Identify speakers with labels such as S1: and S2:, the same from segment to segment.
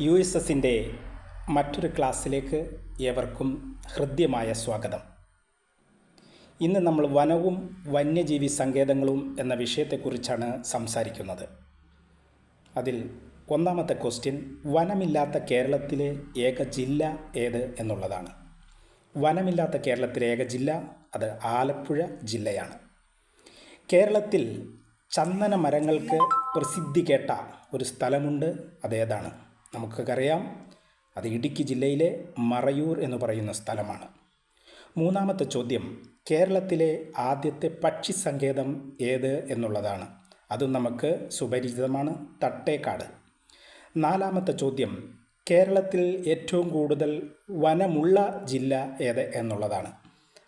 S1: U S എസിന്റെ മറ്റൊരു ക്ലാസ്സിലേക്ക് ഏവർക്കും ഹൃദ്യമായ സ്വാഗതം. ഇന്ന് നമ്മൾ വനവും വന്യജീവി സങ്കേതങ്ങളും എന്ന വിഷയത്തെക്കുറിച്ചാണ് സംസാരിക്കുന്നത്. അതിൽ ഒന്നാമത്തെ ക്വസ്റ്റ്യൻ വനമില്ലാത്ത കേരളത്തിലെ ഏക ജില്ല ഏത് എന്നുള്ളതാണ്. വനമില്ലാത്ത കേരളത്തിലെ ഏക ജില്ല അത് ആലപ്പുഴ ജില്ലയാണ്. കേരളത്തിൽ ചന്ദന മരങ്ങൾക്ക് പ്രസിദ്ധി കേട്ട ഒരു സ്ഥലമുണ്ട് അതേതാണ്? നമുക്കറിയാം അത് ഇടുക്കി ജില്ലയിലെ മറയൂർ എന്ന് പറയുന്ന സ്ഥലമാണ്. മൂന്നാമത്തെ ചോദ്യം കേരളത്തിലെ ആദ്യത്തെ പക്ഷി സങ്കേതം ഏത് എന്നുള്ളതാണ്. അതും നമുക്ക് സുപരിചിതമാണ് തട്ടേക്കാട്. നാലാമത്തെ ചോദ്യം കേരളത്തിൽ ഏറ്റവും കൂടുതൽ വനമുള്ള ജില്ല ഏത് എന്നുള്ളതാണ്.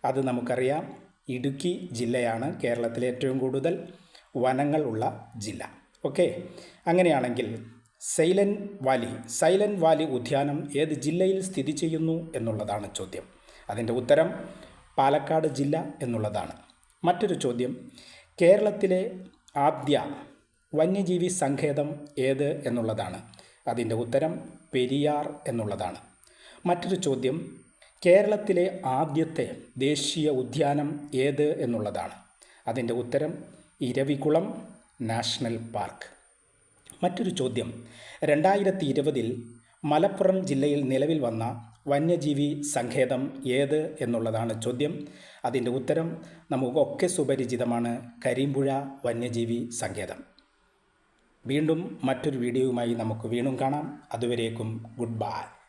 S1: അത് നമുക്കറിയാം ഇടുക്കി ജില്ലയാണ് കേരളത്തിലെ ഏറ്റവും കൂടുതൽ വനങ്ങളുള്ള ജില്ല. ഓക്കെ? അങ്ങനെയാണെങ്കിൽ സൈലന്റ് വാലി സൈലന്റ് വാലി ഉദ്യാനം ഏത് ജില്ലയിൽ സ്ഥിതി ചെയ്യുന്നു എന്നുള്ളതാണ് ചോദ്യം. അതിന്റെ ഉത്തരം പാലക്കാട് ജില്ല എന്നുള്ളതാണ്. മറ്റൊരു ചോദ്യം കേരളത്തിലെ ആദ്യ വന്യജീവി സങ്കേതം ഏത് എന്നുള്ളതാണ്. അതിന്റെ ഉത്തരം പെരിയാർ എന്നുള്ളതാണ്. മറ്റൊരു ചോദ്യം കേരളത്തിലെ ആദ്യത്തെ ദേശീയ ഉദ്യാനം ഏത് എന്നുള്ളതാണ്. അതിന്റെ ഉത്തരം ഇരവികുളം നാഷണൽ പാർക്ക്. മറ്റൊരു ചോദ്യം. രണ്ടായിരത്തി ഇരുപതിൽ മലപ്പുറം ജില്ലയിൽ നിലവിൽ വന്ന വന്യജീവി സങ്കേതം ഏത് എന്നുള്ളതാണ് ചോദ്യം. അതിന്റെ ഉത്തരം നമുക്കൊക്കെ സുപരിചിതമാണ് കരിമ്പുഴ വന്യജീവി സങ്കേതം. വീണ്ടും മറ്റൊരു വീഡിയോയുമായി നമുക്ക് വീണ്ടും കാണാം. അതുവരേക്കും ഗുഡ് ബൈ.